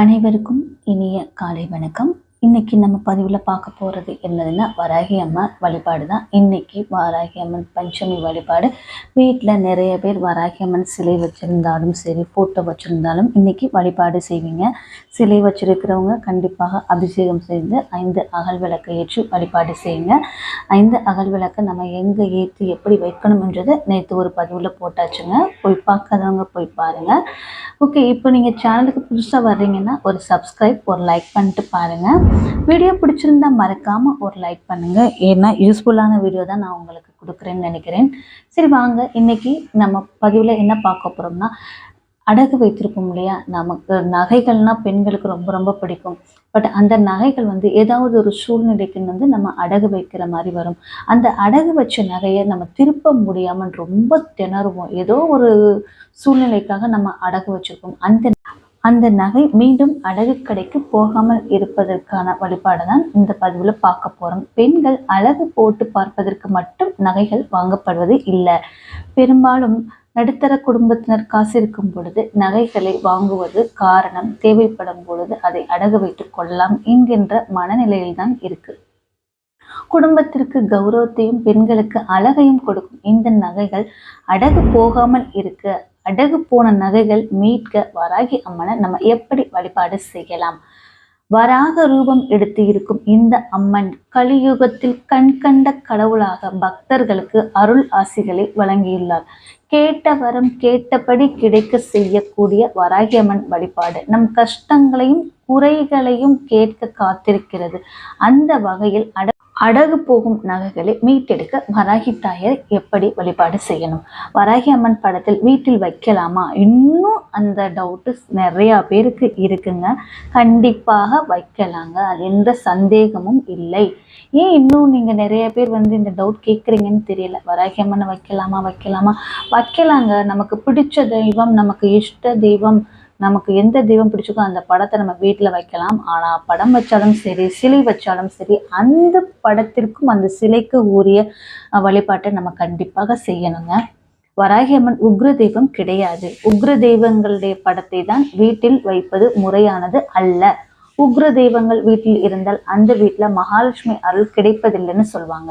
அனைவருக்கும் இனிய காலை வணக்கம். இன்னைக்கு நம்ம பதிவில் பார்க்க போகிறது என்னதுன்னா வராகி அம்மன் வழிபாடு தான். இன்னைக்கு வராகி அம்மன் பஞ்சமி வழிபாடு. வீட்டில் நிறைய பேர் வராகி அம்மன் சிலை வச்சுருந்தாலும் சரி ஃபோட்டோ வச்சுருந்தாலும் இன்னைக்கு வழிபாடு செய்வீங்க. சிலை வச்சுருக்கிறவங்க கண்டிப்பாக அபிஷேகம் செய்து ஐந்து அகல் விளக்கை ஏற்றி வழிபாடு செய்யுங்க. ஐந்து அகல் விளக்கை நம்ம எங்கே ஏற்றி எப்படி வைக்கணும்ன்றதை நேற்று ஒரு பதிவில் போட்டாச்சுங்க. போய் பார்க்காதவங்க போய் பாருங்கள் ஓகே இப்போ நீங்கள் சேனலுக்கு புதுசாக வர்றீங்கன்னா ஒரு சப்ஸ்கிரைப் ஒரு லைக் பண்ணிட்டு பாருங்கள் வீடியோ பிடிச்சிருந்தா மறக்காமல் ஒரு லைக் பண்ணுங்கள் ஏன்னா யூஸ்ஃபுல்லான வீடியோ தான் நான் உங்களுக்கு கொடுக்குறேன்னு நினைக்கிறேன். சரி வாங்க. இன்னைக்கு நம்ம பதிவில் என்ன பார்க்க போகிறோம்னா அடகு வைத்திருப்போம் இல்லையா? நமக்கு நகைகள்னால் பெண்களுக்கு ரொம்ப ரொம்ப பிடிக்கும். பட் அந்த நகைகள் வந்து ஏதாவது ஒரு சூழ்நிலைக்கு வந்து நம்ம அடகு வைக்கிற மாதிரி வரும். அந்த அடகு வச்ச நகையை நம்ம திருப்ப முடியாமல் ரொம்ப திணறுவோம். ஏதோ ஒரு சூழ்நிலைக்காக நம்ம அடகு வச்சிருப்போம். அந்த அந்த நகை மீண்டும் அடகு கடைக்கு போகாமல் இருப்பதற்கான வழிபாடு தான் இந்த பதிவில் பார்க்க போகிறோம் பெண்கள் அழகு போட்டு பார்ப்பதற்கு மட்டும் நகைகள் வாங்கப்படுவது இல்லை. பெரும்பாலும் நடுத்தர குடும்பத்தினர் காசு இருக்கும் பொழுது நகைகளை வாங்குவது காரணம். தேவைப்படும் பொழுது அதை அடகு வைத்துக் கொள்ளலாம் என்கின்ற மனநிலையில்தான் இருக்கு. குடும்பத்திற்கு கௌரவத்தையும் பெண்களுக்கு அழகையும் கொடுக்கும் இந்த நகைகள் அடகு போகாமல் இருக்க அடகு போன நகைகள் மீட்க வராகி அம்மனை நம்ம எப்படி வழிபாடு செய்யலாம்? வராக ரூபம் எடுத்து இருக்கும் இந்த அம்மன் கலியுகத்தில் கண்கண்ட கடவுளாக பக்தர்களுக்கு அருள் ஆசிகளை வழங்கியுள்ளார். கேட்ட வரம் கேட்டபடி கிடைக்க செய்யக்கூடிய வராகியம்மன் வழிபாடு. நம் கஷ்டங்களையும் குறைகளையும் கேட்க காத்திருக்கிறது. அந்த வகையில் அட அடகு போகும் நகைகளை மீட்டெடுக்க வராகி தாயார் எப்படி வழிபாடு செய்யணும்? வராகி அம்மன் படத்தில் வீட்டில் வைக்கலாமா? இன்னும் அந்த டவுட்டு நிறையா பேருக்கு இருக்குங்க. கண்டிப்பாக வைக்கலாங்க. அது எந்த சந்தேகமும் இல்லை. ஏன் இன்னும் நீங்கள் நிறைய பேர் வந்து இந்த டவுட் கேட்குறீங்கன்னு தெரியல. வராகி அம்மனை வைக்கலாமா? வைக்கலாமா? வைக்கலாங்க. நமக்கு பிடிச்ச தெய்வம் நமக்கு இஷ்ட தெய்வம் நமக்கு எந்த தெய்வம் பிடிச்சிக்கோ அந்த படத்தை நம்ம வீட்டில் வைக்கலாம். ஆனால் படம் வச்சாலும் சரி சிலை வச்சாலும் சரி அந்த படத்திற்கும் அந்த சிலைக்கு உரிய வழிபாட்டை நம்ம கண்டிப்பாக செய்யணுங்க. வராகியம்மன் உக்ர தெய்வம் கிடையாது. உக்ர தெய்வங்களுடைய படத்தை தான் வீட்டில் வைப்பது முறையானது அல்ல. உக்ர தெய்வங்கள் வீட்டில் இருந்தால் அந்த வீட்டில் மகாலட்சுமி அருள் கிடைப்பதில்லைன்னு சொல்லுவாங்க.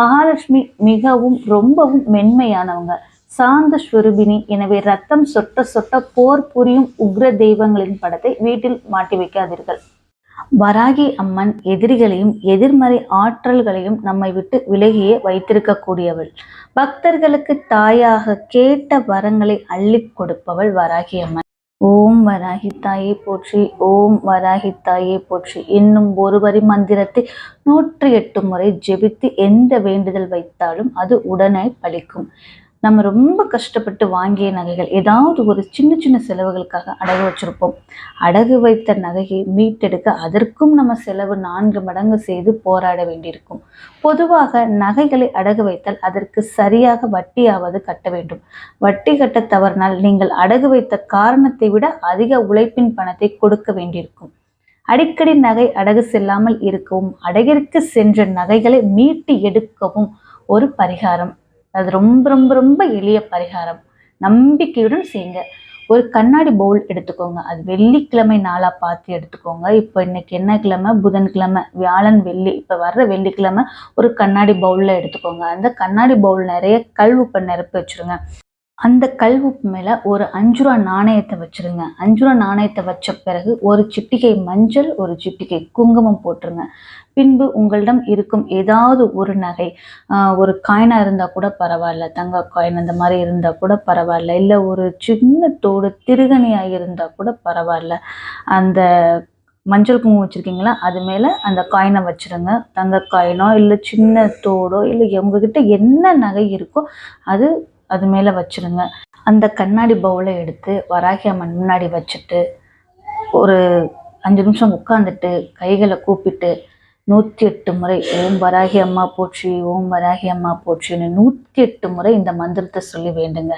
மகாலட்சுமி மிகவும் ரொம்பவும் மென்மையானவங்க. சாந்த ஸ்வரூபினி எனவே ரத்தம் சொட்ட சொட்ட போர் புரியும் உக்ர தெய்வங்களின் படத்தை வீட்டில் மாட்டி வைக்காதீர்கள். வராகி அம்மன் எதிரிகளையும் எதிர்மறை ஆற்றல்களையும் நம்மை விட்டு விலகியே வைத்திருக்கக்கூடியவள். பக்தர்களுக்கு தாயாக கேட்ட வரங்களை அள்ளி கொடுப்பவள் வராகி அம்மன். ஓம் வராகி தாயே போற்றி ஓம் வராகி தாயே போற்றி. என்னும் ஒரு வரி மந்திரத்தை நூற்றி எட்டு முறை ஜெபித்து எந்த வேண்டுதல் வைத்தாலும் அது உடனே பலிக்கும். நம்ம ரொம்ப கஷ்டப்பட்டு வாங்கிய நகைகள் ஏதாவது ஒரு சின்ன சின்ன செலவுகளுக்காக அடகு வச்சிருப்போம். அடகு வைத்த நகையை மீட்டெடுக்க அதற்கும் நம்ம செலவு நான்கு மடங்கு செய்து போராட வேண்டியிருக்கும். பொதுவாக நகைகளை அடகு வைத்தால் அதற்கு சரியாக வட்டியாவது கட்ட வேண்டும். வட்டி கட்ட தவறினால் நீங்கள் அடகு வைத்த காரணத்தை விட அதிக உழைப்பின் பணத்தை கொடுக்க வேண்டியிருக்கும். அடிக்கடி நகை அடகு செல்லாமல் இருக்கவும் அடகிற்கு சென்ற நகைகளை மீட்டு எடுக்கவும் ஒரு பரிகாரம். அது ரொம்ப ரொம்ப ரொம்ப எளிய பரிகாரம். நம்பிக்கையுடன் செய்யுங்க. ஒரு கண்ணாடி பவுல் எடுத்துக்கோங்க. அது வெள்ளிக்கிழமை நாளாக பார்த்து எடுத்துக்கோங்க. இப்போ இன்னைக்கு என்ன கிழமை? புதன்கிழமை. வியாழன் வெள்ளி. இப்போ வர்ற வெள்ளிக்கிழமை ஒரு கண்ணாடி பவுலில் எடுத்துக்கோங்க. அந்த கண்ணாடி பவுல் நிறைய கல் உப்பை நிரப்பி வச்சுருங்க. அந்த கல் உப்பு மேலே ஒரு அஞ்சு ரூபா நாணயத்தை வச்சுருங்க. அஞ்சு ரூபா நாணயத்தை வச்ச பிறகு ஒரு சிட்டிகை மஞ்சள் ஒரு சிட்டிகை குங்குமம் போட்டுருங்க. பின்பு உங்களிடம் இருக்கும் ஏதாவது ஒரு நகை ஒரு காயினாக இருந்தால் கூட பரவாயில்ல. தங்க காயின் அந்த மாதிரி இருந்தால் கூட பரவாயில்ல. இல்லை ஒரு சின்ன தோடு திருகணியாக இருந்தால் கூட பரவாயில்ல. அந்த மஞ்சள் குங்குமம் வச்சுருக்கீங்களா அது மேலே அந்த காயினை வச்சுருங்க. தங்க காயினோ இல்லை சின்ன தோடோ இல்லை உங்ககிட்ட என்ன நகை இருக்கோ அது அது மேலே வச்சுருங்க. அந்த கண்ணாடி பவுலை எடுத்து வராகி அம்மன் முன்னாடி வச்சுட்டு ஒரு அஞ்சு நிமிஷம் உட்காந்துட்டு கைகளை கூப்பிட்டு நூற்றி எட்டு முறை ஓம் வராகி அம்மா போற்றி ஓம் வராகி அம்மா போற்றின்னு நூற்றி எட்டு முறை இந்த மந்திரத்தை சொல்லி வேண்டுங்க.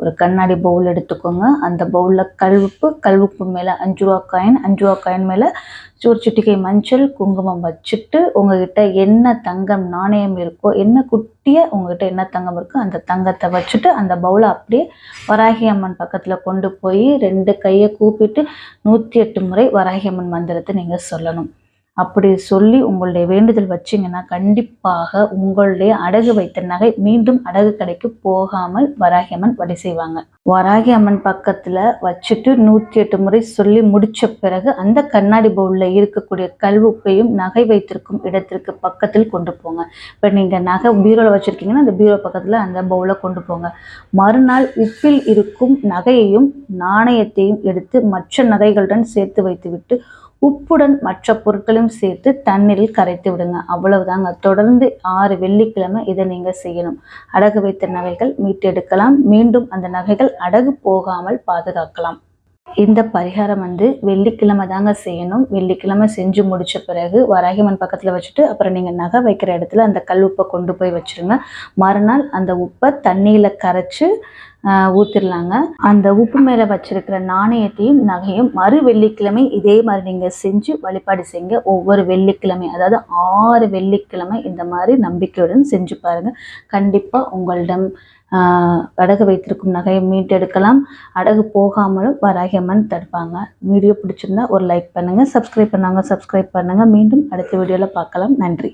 ஒரு கண்ணாடி பவுல் எடுத்துக்கோங்க. அந்த பவுலில் கல்வுப்பு கல்வுப்பு மேலே அஞ்சு ரூபா காயின் அஞ்சு ரூபா காயின் மேலே சூர் சுட்டிக்கை மஞ்சள் குங்குமம் வச்சுட்டு உங்ககிட்ட என்ன தங்கம் நாணயம் இருக்கோ என்ன குட்டியாக உங்ககிட்ட என்ன தங்கம் இருக்கோ அந்த தங்கத்தை வச்சுட்டு அந்த பவுலை அப்படியே வராகி அம்மன் பக்கத்தில் கொண்டு போய் ரெண்டு கையை கூப்பிட்டு நூற்றி எட்டு முறை வராகி அம்மன் மந்திரத்தை நீங்கள் சொல்லணும். அப்படி சொல்லி உங்களுடைய வேண்டுதல் வச்சிங்கன்னா கண்டிப்பாக உங்களுடைய அடகு வைத்த நகை மீண்டும் அடகு கடைக்கு போகாமல் வராகி அம்மன் வழி செய்வாங்க. வராகி அம்மன் பக்கத்தில் வச்சுட்டு நூற்றி எட்டு முறை சொல்லி முடித்த பிறகு அந்த கண்ணாடி பவுலில் இருக்கக்கூடிய கல்வுப்பையும் நகை வைத்திருக்கும் இடத்திற்கு பக்கத்தில் கொண்டு போங்க. இப்போ நீங்கள் நகை பீரோவில் வச்சுருக்கீங்கன்னா அந்த பீரோ பக்கத்தில் அந்த பவுலை கொண்டு போங்க. மறுநாள் உப்பில் இருக்கும் நகையையும் நாணயத்தையும் எடுத்து மற்ற நகைகளுடன் சேர்த்து வைத்துவிட்டு உப்புடன் மற்ற பொருட்களையும் சேர்த்து தண்ணீரில் கரைத்து விடுங்க. அவ்வளவுதாங்க. தொடர்ந்து ஆறு வெள்ளிக்கிழமை இதை நீங்கள் செய்யணும். அடகு வைத்த நகைகள் மீட்டெடுக்கலாம். மீண்டும் அந்த நகைகள் அடகு போகாமல் பாதுகாக்கலாம். இந்த பரிகாரம் வந்து வெள்ளிக்கிழமை தாங்க செய்யணும். வெள்ளிக்கிழமை செஞ்சு முடிச்ச பிறகு வராகிமன் பக்கத்தில் வச்சுட்டு அப்புறம் நீங்கள் நகை வைக்கிற இடத்துல அந்த கல் உப்பை கொண்டு போய் வச்சுருங்க. மறுநாள் அந்த உப்பை தண்ணியில் கரைச்சி ஊற்றிடலாங்க அந்த உப்பு மேலே வச்சிருக்கிற நாணயத்தையும் நகையும் மறு வெள்ளிக்கிழமை இதே மாதிரி நீங்கள் செஞ்சு வழிபாடு செய்யுங்க. ஒவ்வொரு வெள்ளிக்கிழமை அதாவது ஆறு வெள்ளிக்கிழமை இந்த மாதிரி நம்பிக்கையுடன் செஞ்சு பாருங்கள் கண்டிப்பாக உங்களிடம் அடகு வைத்திருக்கும் நகையை மீட்டெடுக்கலாம். அடகு போகாமலும் வராகி அம்மன் தடுப்பாங்க. வீடியோ பிடிச்சிருந்தா ஒரு லைக் பண்ணுங்கள் சப்ஸ்கிரைப் பண்ணாங்க சப்ஸ்கிரைப் பண்ணுங்கள் மீண்டும் அடுத்த வீடியோவில் பார்க்கலாம். நன்றி.